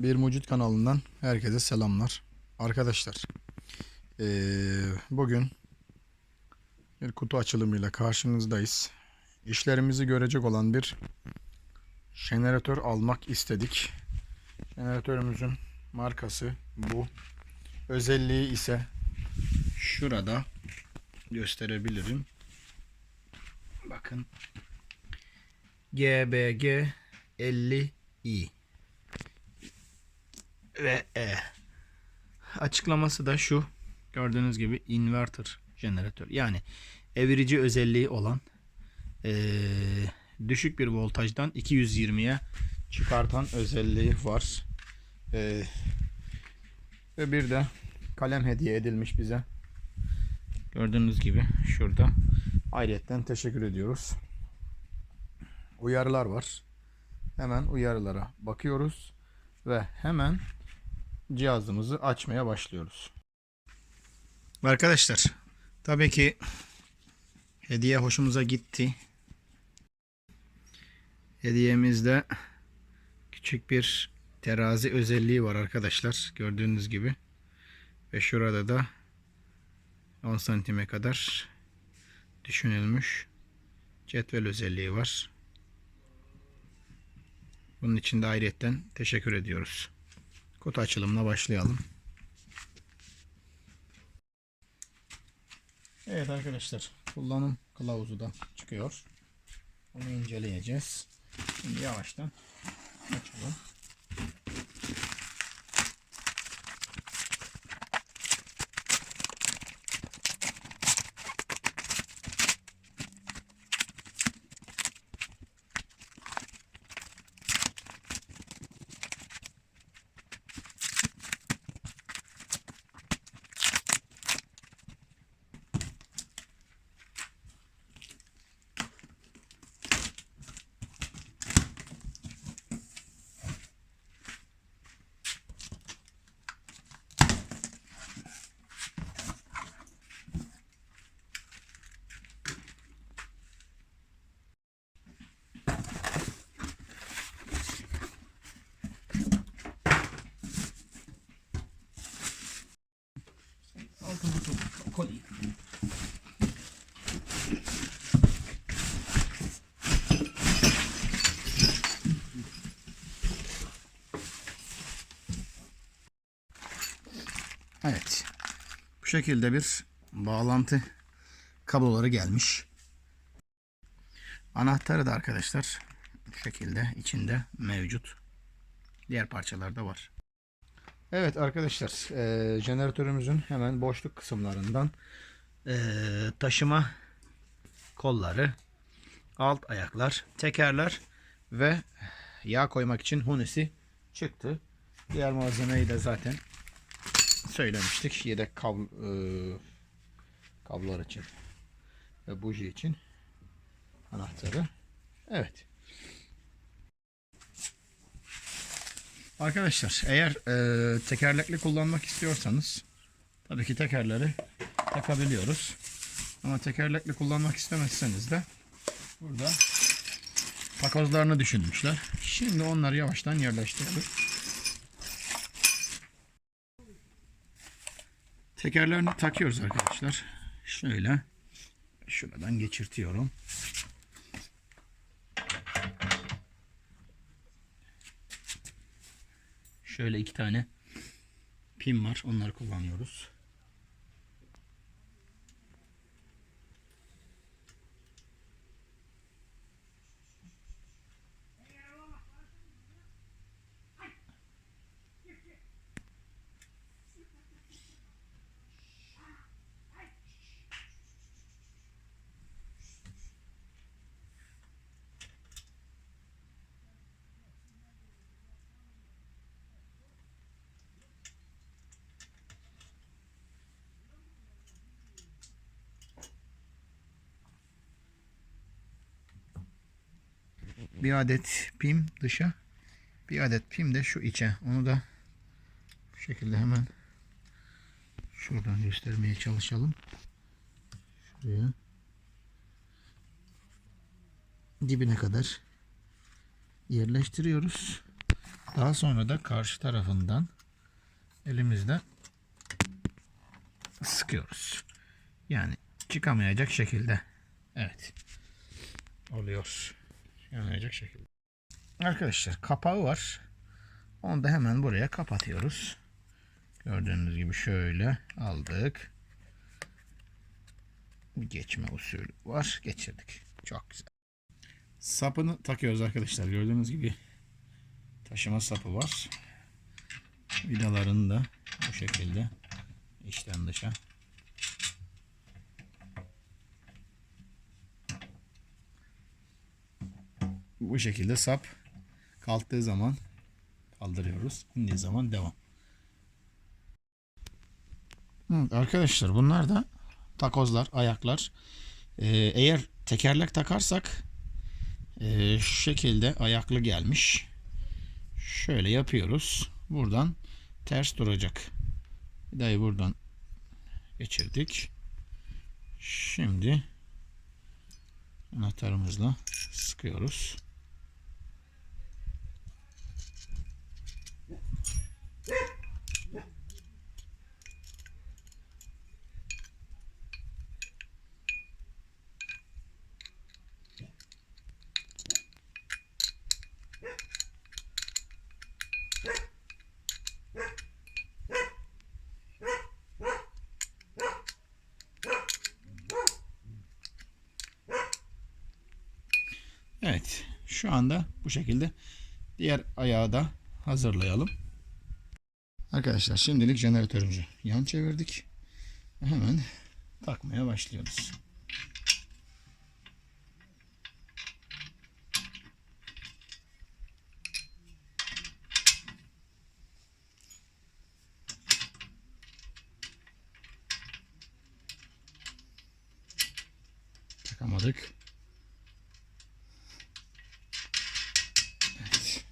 Bir Mucit kanalından herkese selamlar. Arkadaşlar, eee, bugün bir kutu açılımıyla karşınızdayız. İşlerimizi görecek olan bir jeneratör almak istedik. Jeneratörümüzün markası bu. Özelliği ise şurada gösterebilirim. Bakın. GBG 50i ve E. Açıklaması da şu. Gördüğünüz gibi inverter jeneratör. Yani evirici özelliği olan eee, düşük bir voltajdan 220'ye çıkartan özelliği var. Eee, ve bir de kalem hediye edilmiş bize. Gördüğünüz gibi şurada. Ayrıca teşekkür ediyoruz. Uyarılar var. Hemen uyarılara bakıyoruz ve hemen cihazımızı açmaya başlıyoruz. Arkadaşlar tabii ki hediye hoşumuza gitti. Hediyemizde küçük bir terazi özelliği var arkadaşlar. Gördüğünüz gibi. Ve şurada da 10 santime kadar düşünülmüş cetvel özelliği var. Bunun için de ayrıyetten teşekkür ediyoruz. Kutu açılımına başlayalım. Evet arkadaşlar kullanım kılavuzu da çıkıyor. Onu inceleyeceğiz. Şimdi yavaştan açalım. Altın kutu kolayım. Evet. Bu şekilde bir bağlantı kabloları gelmiş. Anahtarı da arkadaşlar bu şekilde içinde mevcut. Diğer parçalarda var. Evet arkadaşlar eee, jeneratörümüzün hemen boşluk kısımlarından eee, taşıma kolları, alt ayaklar, tekerler ve yağ koymak için hunisi çıktı. Diğer malzemeyi de zaten söylemiştik. Yedek kablo, eee, kablolar için ve buji için anahtarı. Evet. Arkadaşlar eğer e, tekerlekli kullanmak istiyorsanız tabii ki tekerleri takabiliyoruz. Ama tekerlekli kullanmak istemezseniz de burada takozlarını düşünmüşler. Şimdi onları yavaştan yerleştirelim. Tekerlerini takıyoruz arkadaşlar. Şöyle şuradan geçirtiyorum. Şöyle iki tane pin var. Onları kullanıyoruz. Bir adet pim dışa. Bir adet pim de şu içe. Onu da bu şekilde hemen şuradan göstermeye çalışalım. Şuraya. Dibine kadar yerleştiriyoruz. Daha sonra da karşı tarafından elimizle sıkıyoruz. Yani çıkamayacak şekilde. Evet. Oluyor. Çıkamayacak şekilde. Arkadaşlar kapağı var. Onu da hemen buraya kapatıyoruz. Gördüğünüz gibi şöyle aldık. Bir geçme usulü var. Geçirdik. Çok güzel. Sapını takıyoruz arkadaşlar. Gördüğünüz gibi taşıma sapı var. Vidalarını da bu şekilde içten dışa bu şekilde sap kalktığı zaman kaldırıyoruz. İndiği zaman devam. Arkadaşlar bunlar da takozlar, ayaklar. Ee, eğer tekerlek takarsak e, şu şekilde ayaklı gelmiş. Şöyle yapıyoruz. Buradan ters duracak. Vidayı buradan geçirdik. Şimdi anahtarımızla sıkıyoruz. Evet. Şu anda bu şekilde diğer ayağı da hazırlayalım. Arkadaşlar şimdilik jeneratörümüzü yan çevirdik. Hemen takmaya başlıyoruz. Takamadık. Evet.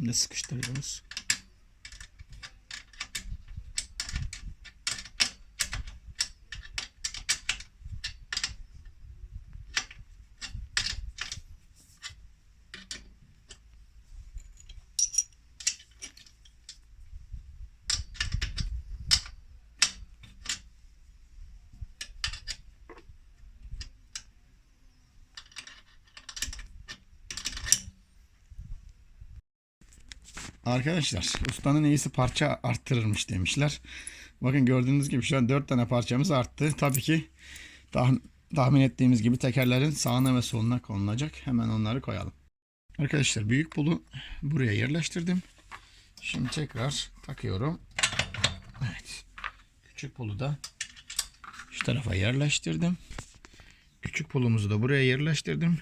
Şimdi sıkıştırıyoruz. Arkadaşlar ustanın iyisi parça arttırırmış demişler. Bakın gördüğünüz gibi şu an 4 tane parçamız arttı. Tabii ki tah- tahmin ettiğimiz gibi tekerlerin sağına ve soluna konulacak. Hemen onları koyalım. Arkadaşlar büyük pulu buraya yerleştirdim. Şimdi tekrar takıyorum. Evet. Küçük pulu da şu tarafa yerleştirdim. Küçük pulumuzu da buraya yerleştirdim.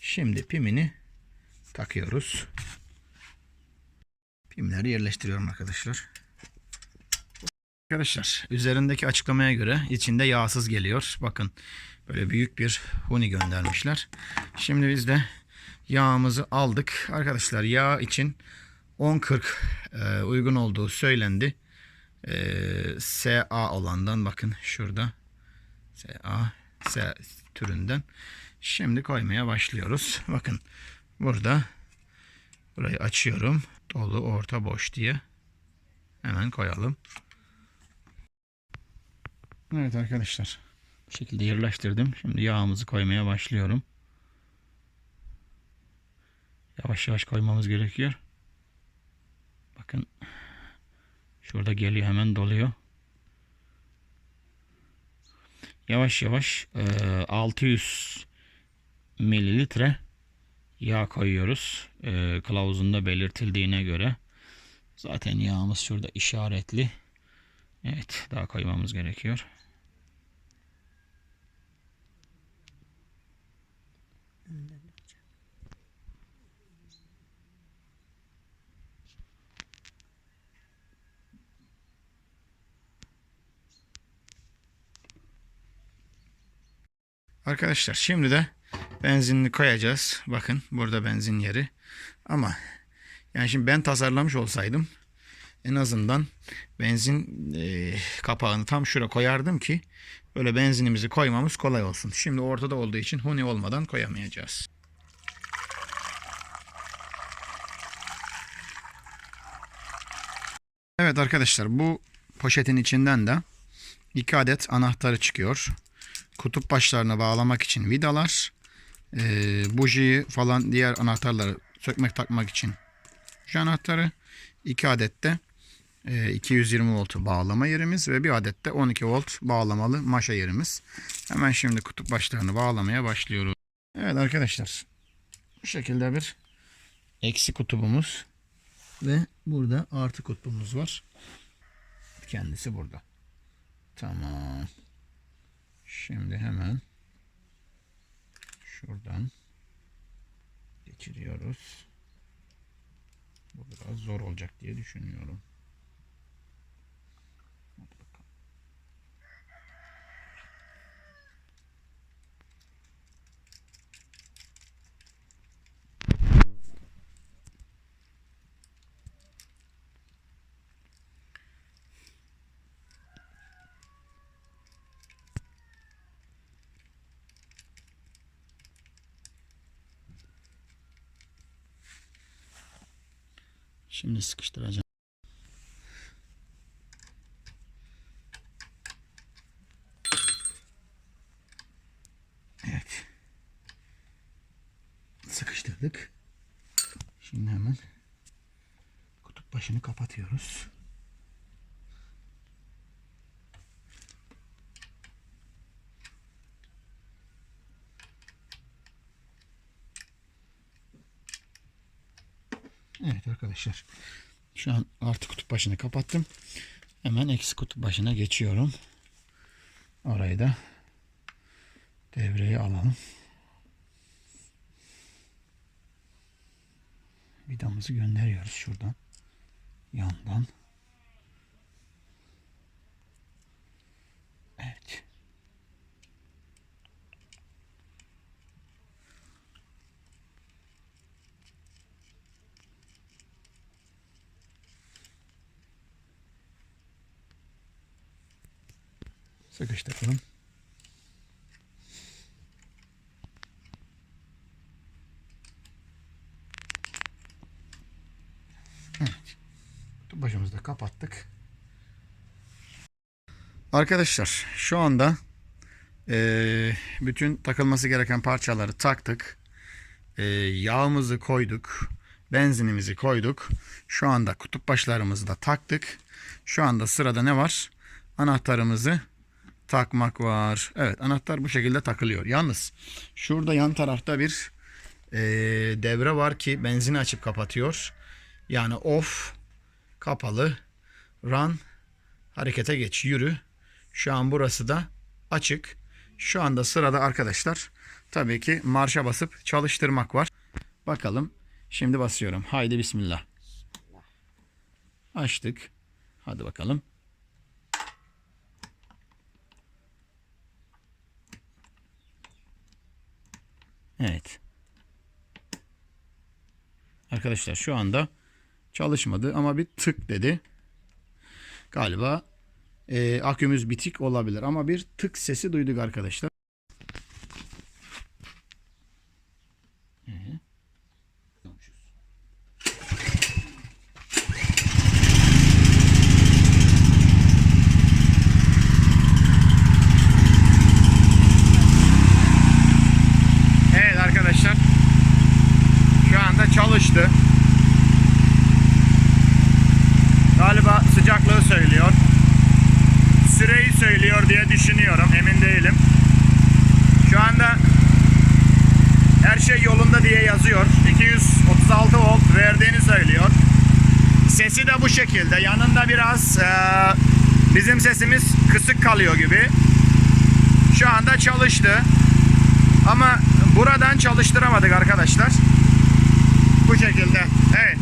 Şimdi pimini takıyoruz. Pimleri yerleştiriyorum arkadaşlar. Arkadaşlar üzerindeki açıklamaya göre içinde yağsız geliyor. Bakın böyle büyük bir huni göndermişler. Şimdi biz de yağımızı aldık. Arkadaşlar yağ için 10.40 e, uygun olduğu söylendi. E, SA olandan bakın şurada. SA S türünden. Şimdi koymaya başlıyoruz. Bakın burada burayı açıyorum dolu orta boş diye hemen koyalım. Evet arkadaşlar bu şekilde yerleştirdim. Şimdi yağımızı koymaya başlıyorum. Yavaş yavaş koymamız gerekiyor. Bakın şurada geliyor hemen doluyor. Yavaş yavaş 600 mililitre yağ koyuyoruz. Ee, kılavuzunda belirtildiğine göre. Zaten yağımız şurada işaretli. Evet daha koymamız gerekiyor. Arkadaşlar şimdi de benzinini koyacağız. Bakın burada benzin yeri. Ama yani şimdi ben tasarlamış olsaydım en azından benzin e, kapağını tam şura koyardım ki böyle benzinimizi koymamız kolay olsun. Şimdi ortada olduğu için huni olmadan koyamayacağız. Evet arkadaşlar bu poşetin içinden de iki adet anahtarı çıkıyor. Kutup başlarına bağlamak için vidalar, e, bujiyi falan diğer anahtarları sökmek takmak için şu anahtarı, iki adet de e, 220 voltu bağlama yerimiz ve bir adet de 12 volt bağlamalı maşa yerimiz. Hemen şimdi kutup başlarını bağlamaya başlıyoruz. Evet arkadaşlar bu şekilde bir eksi kutubumuz ve burada artı kutbumuz var. Kendisi burada. Tamam. Şimdi hemen şuradan geçiriyoruz. Bu biraz zor olacak diye düşünüyorum. Şimdi sıkıştıracağım. Evet. Sıkıştırdık. Şimdi hemen kutup başını kapatıyoruz. Evet arkadaşlar. Şu an artı kutup başını kapattım. Hemen eksi kutup başına geçiyorum. Orayı da devreye alalım. Vidamızı gönderiyoruz şuradan. Yandan. Sıkıştıralım. Evet. Başımızı da kapattık. Arkadaşlar şu anda eee, bütün takılması gereken parçaları taktık. Eee, yağımızı koyduk. Benzinimizi koyduk. Şu anda kutup başlarımızı da taktık. Şu anda sırada ne var? Anahtarımızı takmak var. Evet anahtar bu şekilde takılıyor. Yalnız şurada yan tarafta bir eee, devre var ki benzini açıp kapatıyor. Yani off, kapalı, run, harekete geç, yürü. Şu an burası da açık. Şu anda sırada arkadaşlar tabii ki marşa basıp çalıştırmak var. Bakalım. Şimdi basıyorum. Haydi bismillah. Açtık. Hadi bakalım. Evet. Arkadaşlar şu anda çalışmadı ama bir tık dedi. Galiba e, akümüz bitik olabilir ama bir tık sesi duyduk arkadaşlar. Ee? Evet arkadaşlar. Şu anda çalıştı. Galiba sıcaklığı söylüyor. Süreyi söylüyor diye düşünüyorum. Emin değilim. Şu anda her şey yolunda diye yazıyor. 236 volt verdiğini söylüyor. Sesi de bu şekilde. Yanında biraz eee, bizim sesimiz kısık kalıyor gibi. Şu anda çalıştı. Ama bu Buradan çalıştıramadık arkadaşlar. Bu şekilde. Evet.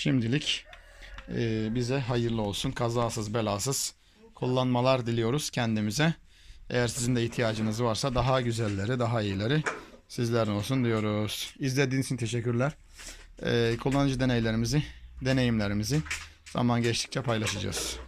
Şimdilik e, bize hayırlı olsun. Kazasız belasız kullanmalar diliyoruz kendimize. Eğer sizin de ihtiyacınız varsa daha güzelleri, daha iyileri sizlerin olsun diyoruz. İzlediğiniz için teşekkürler. E, kullanıcı deneylerimizi, deneyimlerimizi zaman geçtikçe paylaşacağız.